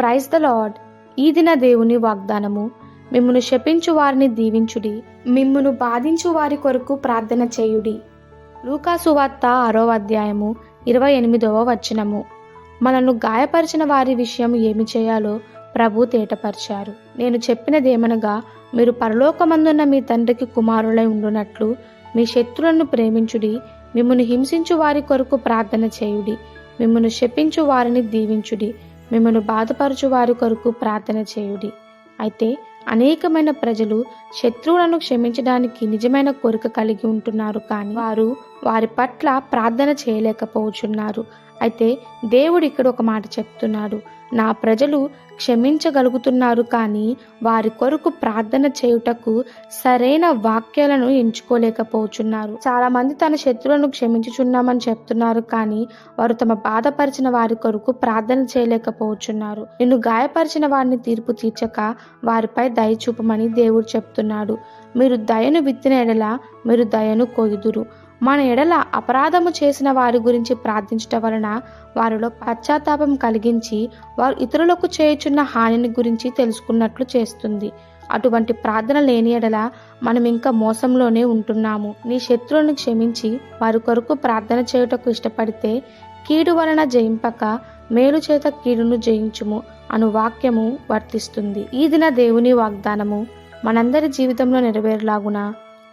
Praise the lord ఈ దిన దేవుని వాగ్దానము మిమ్మును శపించు వారిని దీవించుడి మిమ్మును బాధించు వారి కొరకు ప్రార్థన చేయుడి. లూకాసువార్త ఆరో అధ్యాయము ఇరవై ఎనిమిదవ వచనము. మనను గాయపరిచిన వారి విషయం ఏమి చేయాలో ప్రభు తేటపరిచారు. నేను చెప్పినదేమనగా మీరు పరలోకమందున్న మీ తండ్రికి కుమారులై ఉండునట్లు మీ శత్రులను ప్రేమించుడి మిమ్మను హింసించు వారి కొరకు ప్రార్థన చేయుడి మిమ్మను శపించు వారిని దీవించుడి మిమ్మల్ని బాధపరచు వారి కొరకు ప్రార్థన చేయుడి. అయితే అనేకమైన ప్రజలు శత్రువులను క్షమించడానికి నిజమైన కోరిక కలిగి ఉంటున్నారు కానీ వారు వారి పట్ల ప్రార్థన చేయలేకపోతున్నారు. అయితే దేవుడు ఇక్కడ ఒక మాట చెప్తున్నాడు. నా ప్రజలు క్షమించగలుగుతున్నారు కానీ వారి కొరకు ప్రార్థన చేయుటకు సరైన వాక్యాలను ఎంచుకోలేకపోతున్నారు. చాలా మంది తన శత్రువులను క్షమించుచున్నామని చెప్తున్నారు కానీ వారు తమ బాధపరిచిన వారి కొరకు ప్రార్థన చేయలేకపోతున్నారు. నిన్ను గాయపరిచిన వారిని తీర్పు తీర్చక వారిపై దయ చూపమని దేవుడు చెప్తున్నాడు. మీరు దయను విత్తిన ఎడల మీరు దయను కొయ్యుదురు మన ఎడల అపరాధము చేసిన వారి గురించి ప్రార్థించటం వలన వారిలో పశ్చాత్తాపం కలిగించి వారు ఇతరులకు చేయుచున్న హానిని గురించి తెలుసుకున్నట్లు చేస్తుంది. అటువంటి ప్రార్థన లేని ఎడల మనం ఇంకా మోసంలోనే ఉంటున్నాము. నీ శత్రువులను క్షమించి వారి కొరకు ప్రార్థన చేయుటకు ఇష్టపడితే కీడు వలన జయింపక మేలు చేత కీడును జయించుము అను వాక్యము వర్తిస్తుంది. ఈ దిన దేవుని వాగ్దానము మనందరి జీవితంలో నెరవేరులాగున?